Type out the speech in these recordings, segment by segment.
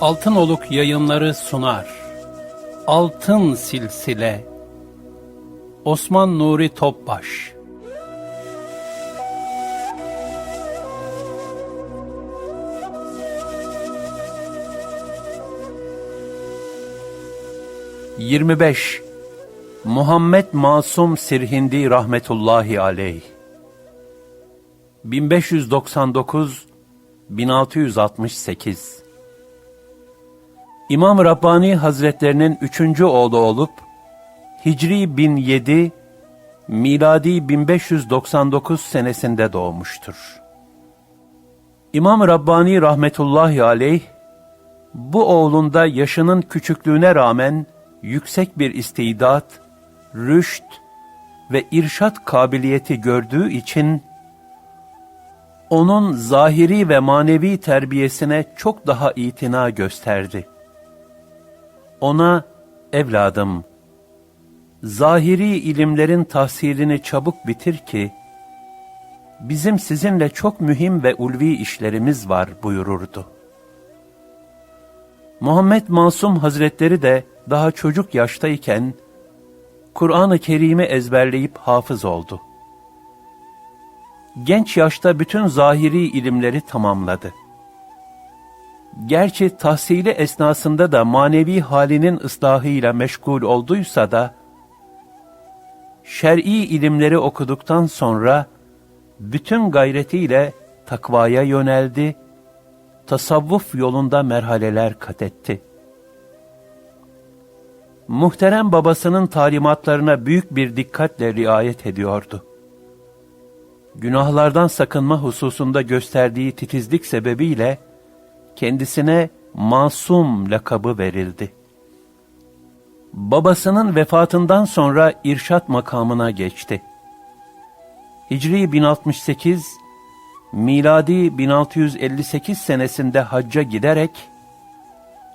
Altınoluk yayınları sunar. Altın Silsile. Osman Nuri Topbaş. Yirmi beş. Muhammed Masum Sirhindi rahmetullahi aleyh. 1599 1668 İmam Rabbani Hazretlerinin üçüncü oğlu olup, Hicri 1007, miladi 1599 senesinde doğmuştur. İmam Rabbani rahmetullahi aleyh, bu oğlunda yaşının küçüklüğüne rağmen yüksek bir istidat, rüşt ve irşat kabiliyeti gördüğü için, onun zahiri ve manevi terbiyesine çok daha itina gösterdi. Ona, evladım, zahiri ilimlerin tahsilini çabuk bitir ki, bizim sizinle çok mühim ve ulvi işlerimiz var buyururdu. Muhammed Masum Hazretleri de daha çocuk yaştayken, Kur'an-ı Kerim'i ezberleyip hafız oldu. Genç yaşta bütün zahiri ilimleri tamamladı. Gerçi tahsili esnasında da manevi halinin ıslahıyla meşgul olduysa da, şer'i ilimleri okuduktan sonra, bütün gayretiyle takvaya yöneldi, tasavvuf yolunda merhaleler kat etti. Muhterem babasının talimatlarına büyük bir dikkatle riayet ediyordu. Günahlardan sakınma hususunda gösterdiği titizlik sebebiyle, kendisine masum lakabı verildi. Babasının vefatından sonra irşat makamına geçti. Hicri 1068, miladi 1658 senesinde hacca giderek,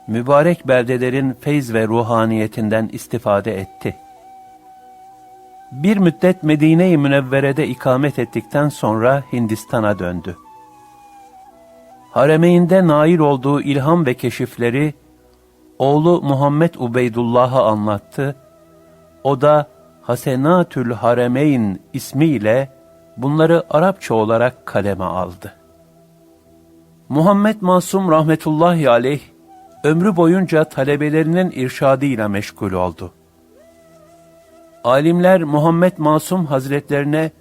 mübarek beldelerin feyz ve ruhaniyetinden istifade etti. Bir müddet Medine-i Münevvere'de ikamet ettikten sonra Hindistan'a döndü. Haremeyn'de nail olduğu ilham ve keşifleri oğlu Muhammed Ubeydullah'a anlattı. O da Hasenatül Haremeyn ismiyle bunları Arapça olarak kaleme aldı. Muhammed Masum rahmetullahi aleyh ömrü boyunca talebelerinin irşadıyla meşgul oldu. Alimler Muhammed Masum Hazretlerine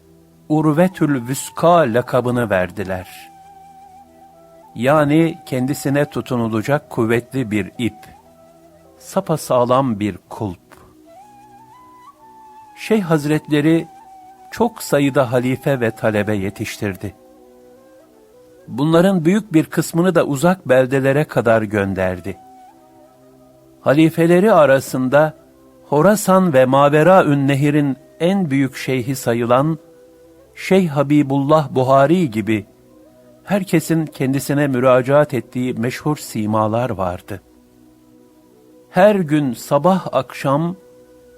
Urvetül Vüska lakabını verdiler. Yani kendisine tutunulacak kuvvetli bir ip, sapasağlam bir kulp. Şeyh Hazretleri çok sayıda halife ve talebe yetiştirdi. Bunların büyük bir kısmını da uzak beldelere kadar gönderdi. Halifeleri arasında Horasan ve Maveraün Nehir'in en büyük şeyhi sayılan Şeyh Habibullah Buhari gibi herkesin kendisine müracaat ettiği meşhur simalar vardı. Her gün sabah akşam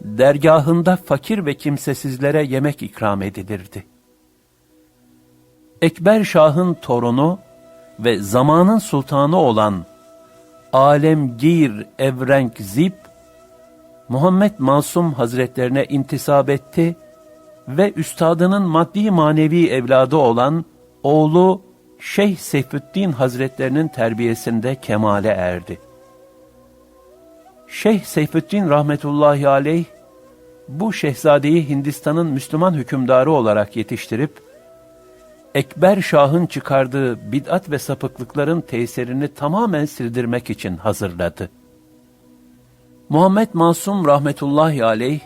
dergahında fakir ve kimsesizlere yemek ikram edilirdi. Ekber Şah'ın torunu ve zamanın sultanı olan Alemgir Evrenk Zip, Muhammed Masum Hazretlerine intisap etti ve üstadının maddi manevi evladı olan oğlu Şeyh Seyfüddin Hazretlerinin terbiyesinde kemale erdi. Şeyh Seyfüddin rahmetullahi aleyh, bu şehzadeyi Hindistan'ın Müslüman hükümdarı olarak yetiştirip, Ekber Şah'ın çıkardığı bid'at ve sapıklıkların tesirini tamamen sildirmek için hazırladı. Muhammed Masum rahmetullahi aleyh,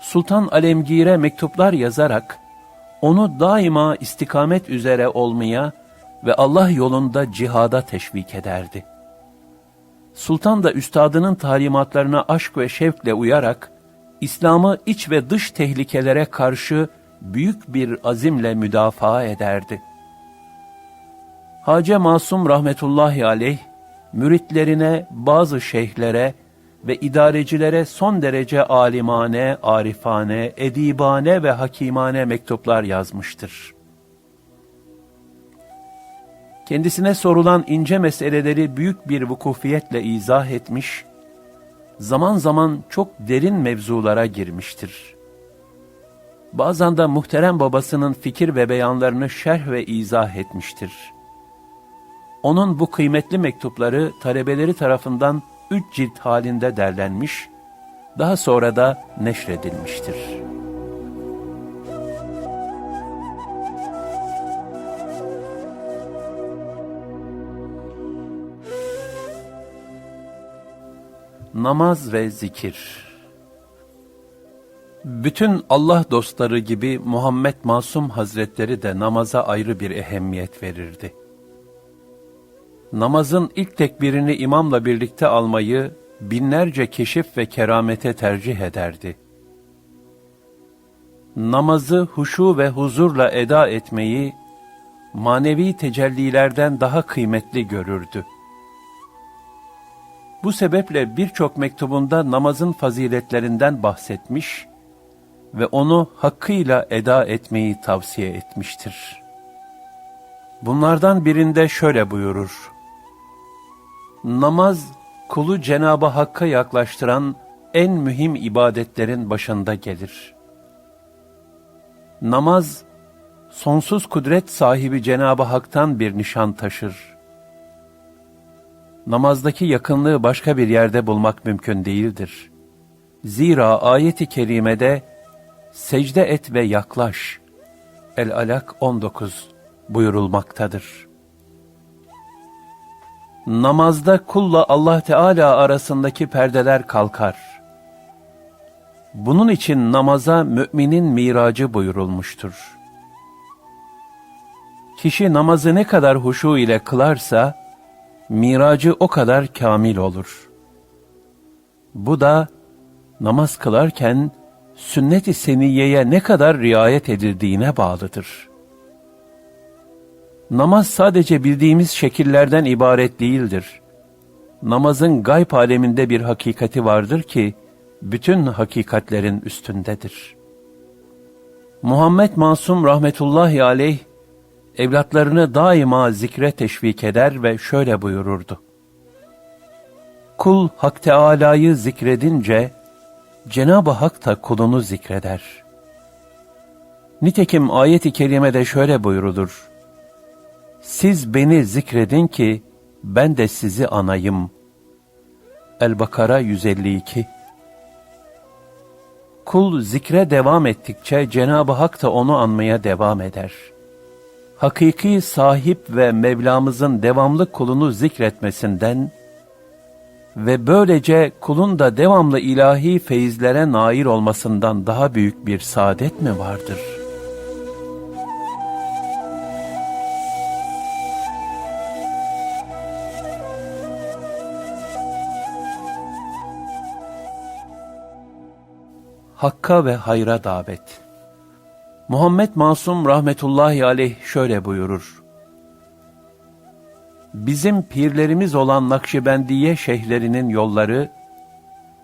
Sultan Alemgir'e mektuplar yazarak, onu daima istikamet üzere olmaya ve Allah yolunda cihada teşvik ederdi. Sultan da üstadının talimatlarına aşk ve şevkle uyarak, İslam'ı iç ve dış tehlikelere karşı büyük bir azimle müdafaa ederdi. Hace Masum rahmetullahi aleyh, müritlerine, bazı şeyhlere ve idarecilere son derece alimane, arifane, edibane ve hakimane mektuplar yazmıştır. Kendisine sorulan ince meseleleri büyük bir vukufiyetle izah etmiş, zaman zaman çok derin mevzulara girmiştir. Bazen de muhterem babasının fikir ve beyanlarını şerh ve izah etmiştir. Onun bu kıymetli mektupları talebeleri tarafından üç cilt halinde derlenmiş, daha sonra da neşredilmiştir. Namaz ve zikir Bütün Allah dostları gibi Muhammed Masum Hazretleri de namaza ayrı bir ehemmiyet verirdi. Namazın ilk tekbirini imamla birlikte almayı binlerce keşif ve keramete tercih ederdi. Namazı huşu ve huzurla eda etmeyi manevi tecellilerden daha kıymetli görürdü. Bu sebeple birçok mektubunda namazın faziletlerinden bahsetmiş ve onu hakkıyla eda etmeyi tavsiye etmiştir. Bunlardan birinde şöyle buyurur. Namaz, kulu Cenab-ı Hakk'a yaklaştıran en mühim ibadetlerin başında gelir. Namaz, sonsuz kudret sahibi Cenab-ı Hak'tan bir nişan taşır. Namazdaki yakınlığı başka bir yerde bulmak mümkün değildir. Zira ayeti kerimede secde et ve yaklaş. El-Alak 19 buyurulmaktadır. Namazda kulla Allah Teala arasındaki perdeler kalkar. Bunun için namaza müminin miracı buyurulmuştur. Kişi namazı ne kadar huşu ile kılarsa, miracı o kadar kamil olur. Bu da namaz kılarken sünnet-i seniyeye ne kadar riayet edildiğine bağlıdır. Namaz sadece bildiğimiz şekillerden ibaret değildir. Namazın gayb aleminde bir hakikati vardır ki, bütün hakikatlerin üstündedir. Muhammed Masum rahmetullahi aleyh, evlatlarını daima zikre teşvik eder ve şöyle buyururdu. Kul Hak Teâlâ'yı zikredince, Cenab-ı Hak da kulunu zikreder. Nitekim ayet-i kerimede şöyle buyurulur. Siz beni zikredin ki ben de sizi anayım. El-Bakara 152 Kul zikre devam ettikçe Cenab-ı Hak da onu anmaya devam eder. Hakiki sahip ve Mevlamızın devamlı kulunu zikretmesinden ve böylece kulun da devamlı ilahi feyizlere nail olmasından daha büyük bir saadet mi vardır?'' Hakka ve hayra davet. Muhammed Masum rahmetullahi aleyh şöyle buyurur. Bizim pirlerimiz olan Nakşibendiye şeyhlerinin yolları,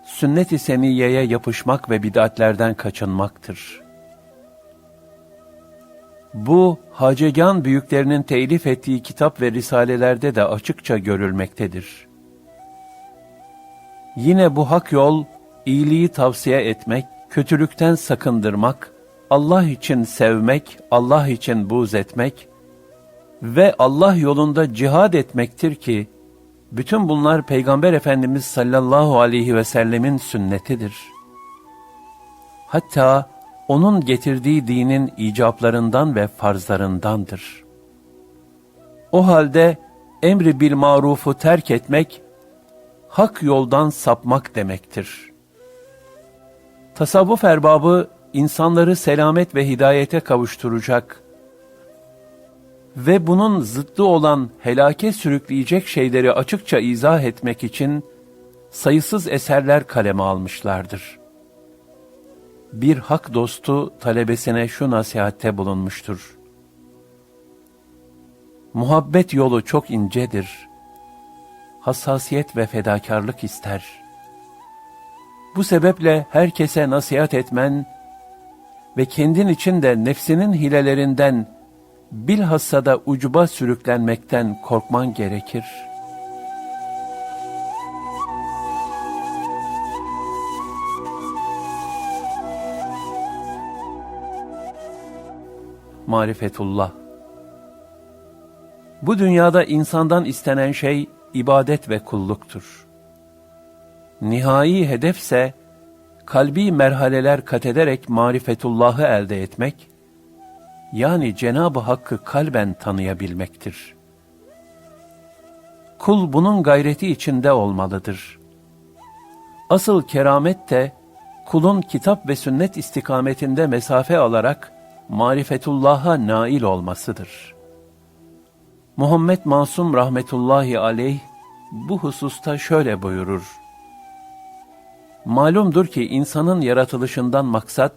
sünnet-i seniyeye yapışmak ve bid'atlerden kaçınmaktır. Bu, Hacegan büyüklerinin telif ettiği kitap ve risalelerde de açıkça görülmektedir. Yine bu hak yol, iyiliği tavsiye etmek, kötülükten sakındırmak, Allah için sevmek, Allah için buğz etmek ve Allah yolunda cihad etmektir ki, bütün bunlar Peygamber Efendimiz sallallahu aleyhi ve sellemin sünnetidir. Hatta onun getirdiği dinin icaplarından ve farzlarındandır. O halde emri bil marufu terk etmek, hak yoldan sapmak demektir.'' Tasavvuf erbabı insanları selamet ve hidayete kavuşturacak ve bunun zıttı olan helake sürükleyecek şeyleri açıkça izah etmek için sayısız eserler kaleme almışlardır. Bir hak dostu talebesine şu nasihatte bulunmuştur. Muhabbet yolu çok incedir. Hassasiyet ve fedakarlık ister.'' Bu sebeple herkese nasihat etmen ve kendin için de nefsinin hilelerinden bilhassa da ucuba sürüklenmekten korkman gerekir. Marifetullah Bu dünyada insandan istenen şey ibadet ve kulluktur. Nihai hedefse kalbi merhaleler kat ederek marifetullahı elde etmek, yani Cenab-ı Hakk'ı kalben tanıyabilmektir. Kul bunun gayreti içinde olmalıdır. Asıl keramet de kulun kitap ve sünnet istikametinde mesafe alarak marifetullah'a nail olmasıdır. Muhammed Masum rahmetullahi aleyh bu hususta şöyle buyurur. Malumdur ki insanın yaratılışından maksat,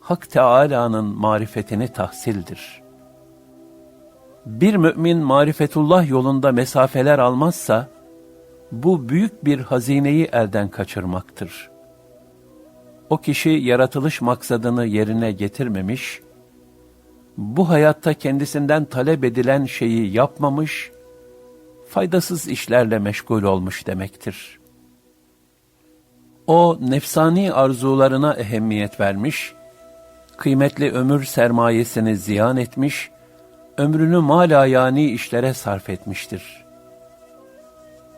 Hak Teâlâ'nın marifetini tahsildir. Bir mümin marifetullah yolunda mesafeler almazsa, bu büyük bir hazineyi elden kaçırmaktır. O kişi yaratılış maksadını yerine getirmemiş, bu hayatta kendisinden talep edilen şeyi yapmamış, faydasız işlerle meşgul olmuş demektir. O nefsani arzularına ehemmiyet vermiş, kıymetli ömür sermayesini ziyan etmiş, ömrünü malayani işlere sarf etmiştir.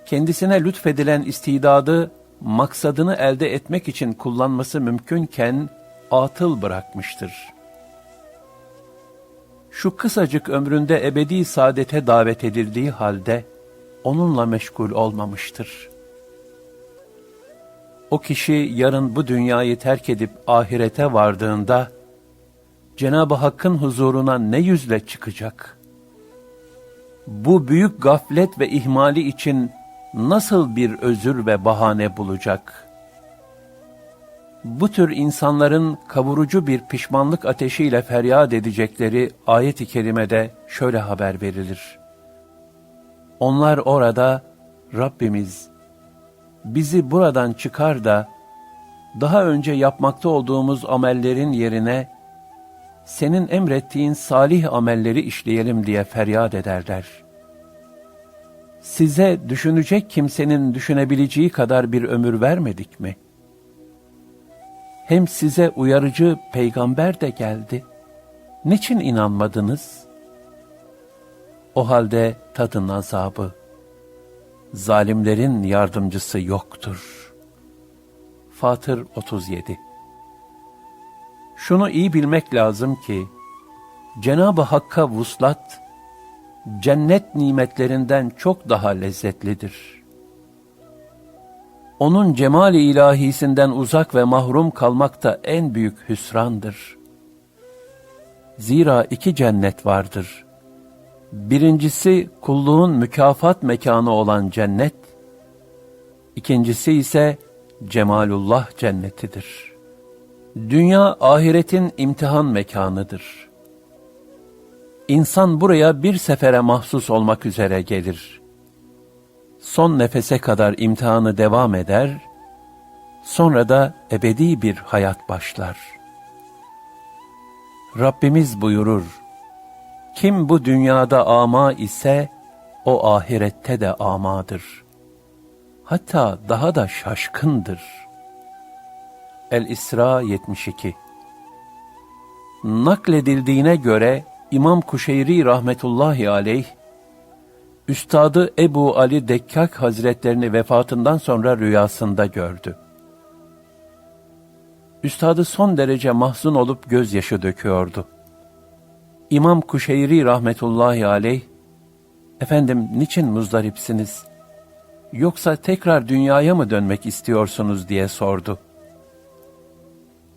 Kendisine lütfedilen istidadı, maksadını elde etmek için kullanması mümkünken, atıl bırakmıştır. Şu kısacık ömründe ebedi saadete davet edildiği halde, onunla meşgul olmamıştır. O kişi yarın bu dünyayı terk edip ahirete vardığında, Cenab-ı Hakk'ın huzuruna ne yüzle çıkacak? Bu büyük gaflet ve ihmali için nasıl bir özür ve bahane bulacak? Bu tür insanların kavurucu bir pişmanlık ateşiyle feryat edecekleri ayet-i kerimede şöyle haber verilir. Onlar orada Rabbimiz bizi buradan çıkar da daha önce yapmakta olduğumuz amellerin yerine senin emrettiğin salih amelleri işleyelim diye feryat ederler. Size düşünecek kimsenin düşünebileceği kadar bir ömür vermedik mi? Hem size uyarıcı peygamber de geldi. Niçin inanmadınız? O halde tadın azabı. Zalimlerin yardımcısı yoktur. Fatır 37 şunu iyi bilmek lazım ki, Cenab-ı Hakk'a vuslat, cennet nimetlerinden çok daha lezzetlidir. Onun cemali ilahisinden uzak ve mahrum kalmak da en büyük hüsrandır. Zira iki cennet vardır. Birincisi kulluğun mükafat mekanı olan cennet, ikincisi ise cemalullah cennetidir.'' Dünya ahiretin imtihan mekanıdır. İnsan buraya bir sefere mahsus olmak üzere gelir. Son nefese kadar imtihanı devam eder, sonra da ebedi bir hayat başlar. Rabbimiz buyurur, kim bu dünyada ama ise, o ahirette de amadır. Hatta daha da şaşkındır.'' El-İsra 72 Nakledildiğine göre İmam Kuşeyri rahmetullahi aleyh, Üstadı Ebu Ali Dekkak Hazretlerini vefatından sonra rüyasında gördü. Üstadı son derece mahzun olup gözyaşı döküyordu. İmam Kuşeyri rahmetullahi aleyh, Efendim niçin muzdaripsiniz? Yoksa tekrar dünyaya mı dönmek istiyorsunuz diye sordu.''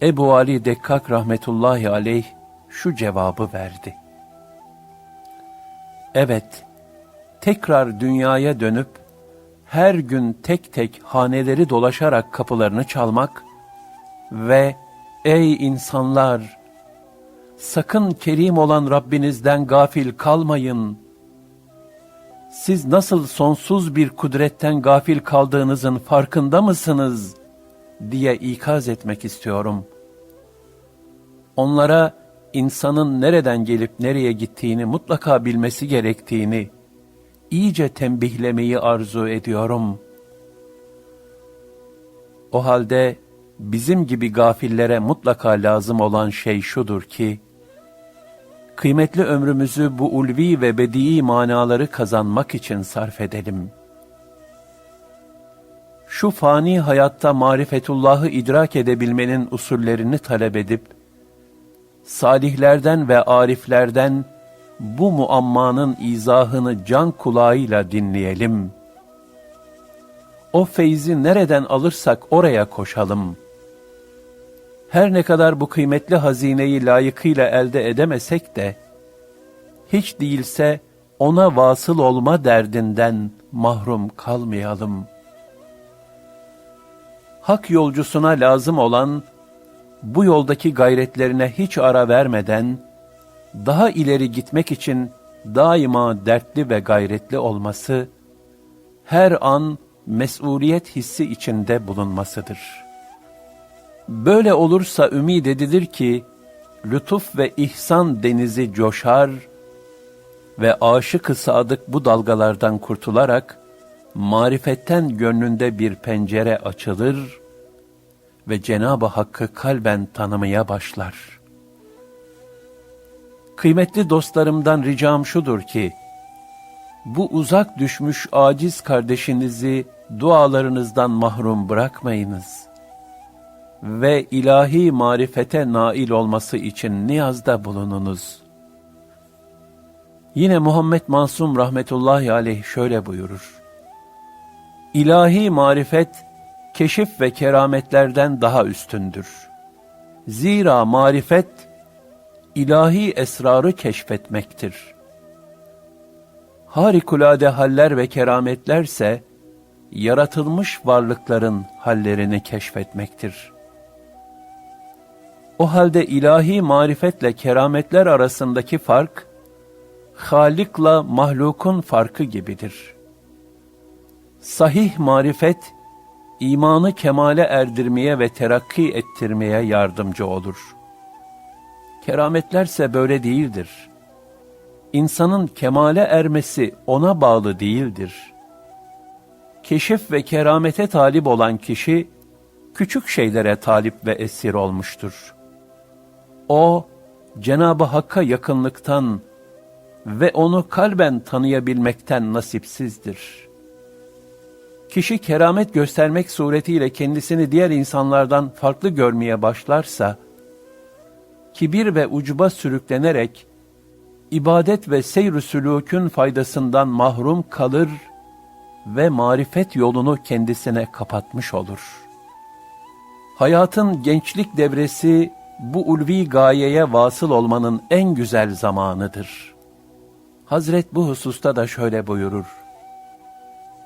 Ebu Ali Dekkak rahmetullahi aleyh şu cevabı verdi. Evet, tekrar dünyaya dönüp her gün tek tek haneleri dolaşarak kapılarını çalmak ve ey insanlar sakın kerim olan Rabbinizden gafil kalmayın. Siz nasıl sonsuz bir kudretten gafil kaldığınızın farkında mısınız?'' diye ikaz etmek istiyorum. Onlara insanın nereden gelip nereye gittiğini mutlaka bilmesi gerektiğini iyice tembihlemeyi arzu ediyorum. O halde bizim gibi gafillere mutlaka lazım olan şey şudur ki, kıymetli ömrümüzü bu ulvi ve bedii manaları kazanmak için sarf edelim. Şu fani hayatta marifetullahı idrak edebilmenin usullerini talep edip, salihlerden ve ariflerden bu muammanın izahını can kulağıyla dinleyelim. O feyzi nereden alırsak oraya koşalım. Her ne kadar bu kıymetli hazineyi layıkıyla elde edemesek de, hiç değilse ona vasıl olma derdinden mahrum kalmayalım. Hak yolcusuna lazım olan, bu yoldaki gayretlerine hiç ara vermeden, daha ileri gitmek için daima dertli ve gayretli olması, her an mesuliyet hissi içinde bulunmasıdır. Böyle olursa ümid edilir ki, lütuf ve ihsan denizi coşar ve aşık-ı sadık bu dalgalardan kurtularak, marifetten gönlünde bir pencere açılır ve Cenab-ı Hakk'ı kalben tanımaya başlar. Kıymetli dostlarımdan ricam şudur ki, bu uzak düşmüş aciz kardeşinizi dualarınızdan mahrum bırakmayınız ve ilahi marifete nail olması için niyazda bulununuz. Yine Muhammed Mansum rahmetullahi aleyh şöyle buyurur. İlahi marifet, keşif ve kerametlerden daha üstündür. Zira marifet, ilahi esrarı keşfetmektir. Harikulade haller ve kerametlerse, yaratılmış varlıkların hallerini keşfetmektir. O halde ilahi marifetle kerametler arasındaki fark, Halik'la mahlukun farkı gibidir. Sahih marifet, imanı kemale erdirmeye ve terakki ettirmeye yardımcı olur. Kerametlerse böyle değildir. İnsanın kemale ermesi ona bağlı değildir. Keşif ve keramete talip olan kişi, küçük şeylere talip ve esir olmuştur. O, Cenab-ı Hakk'a yakınlıktan ve onu kalben tanıyabilmekten nasipsizdir. Kişi keramet göstermek suretiyle kendisini diğer insanlardan farklı görmeye başlarsa, kibir ve ucuba sürüklenerek, ibadet ve seyr-ü sülûkün faydasından mahrum kalır ve marifet yolunu kendisine kapatmış olur. Hayatın gençlik devresi, bu ulvi gayeye vasıl olmanın en güzel zamanıdır. Hazret bu hususta da şöyle buyurur.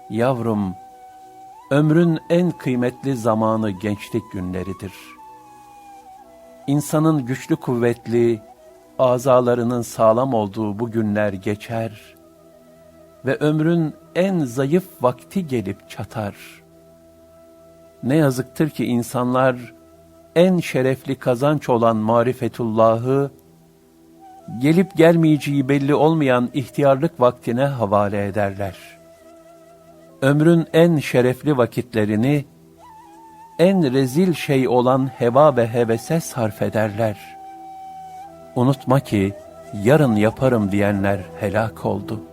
Yavrum, ömrün en kıymetli zamanı gençlik günleridir. İnsanın güçlü kuvvetli, azalarının sağlam olduğu bu günler geçer ve ömrün en zayıf vakti gelip çatar. Ne yazıktır ki insanlar, en şerefli kazanç olan marifetullahı, gelip gelmeyeceği belli olmayan ihtiyarlık vaktine havale ederler. Ömrün en şerefli vakitlerini, en rezil şey olan heva ve hevese sarf ederler. Unutma ki, yarın yaparım diyenler helak oldu.''